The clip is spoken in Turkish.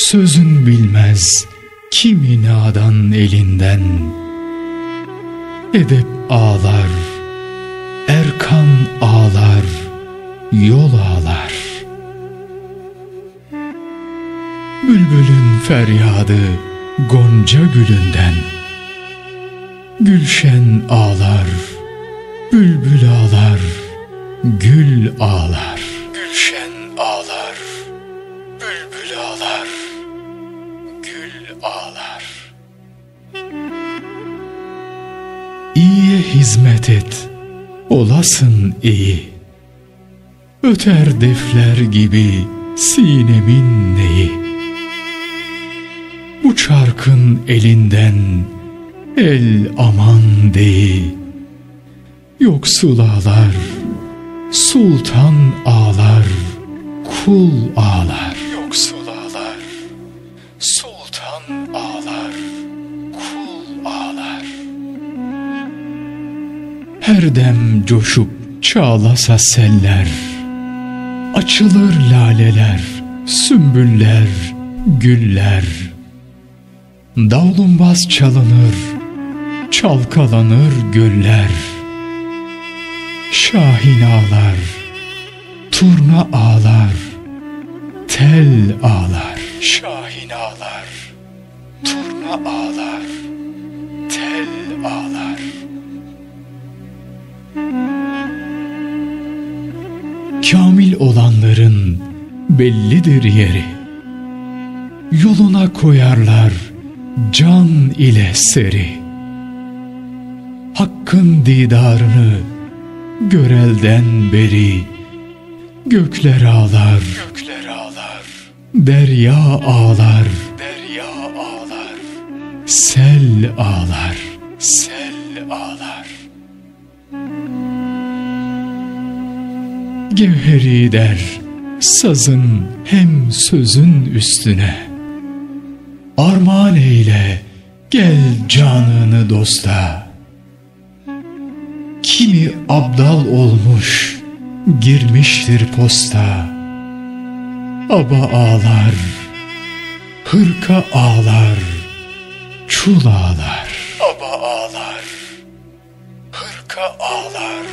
Sözün bilmez kimi nadan elinden. Edep ağlar, Erkan ağlar, yol ağlar. Bülbülün feryadı Gonca gülünden. Gülşen ağlar, bülbül ağlar, gül ağlar. İyiye hizmet et, olasın iyi. Öter defler gibi sinemin neyi. Bu çarkın elinden el aman deyi. Yoksul ağlar, sultan ağlar, kul ağlar. Her dem coşup çağlasa seller, açılır laleler, sümbüller, güller. Davlumbaz çalınır, çalkalanır göller. Şahin ağlar, turna ağlar, tel ağlar. Şahin ağlar, turna ağlar, Kamil olanların bellidir yeri. Yoluna koyarlar can ile seri. Hakkın didarını görelden beri gökler ağlar, gökler ağlar, derya ağlar, derya ağlar, sel ağlar, sel ağlar. Gevheri der sazın hem sözün üstüne. Armağan eyle gel canını dosta. Kimi abdal olmuş girmiştir posta. Aba ağlar, hırka ağlar, çul ağlar. Aba ağlar, hırka ağlar,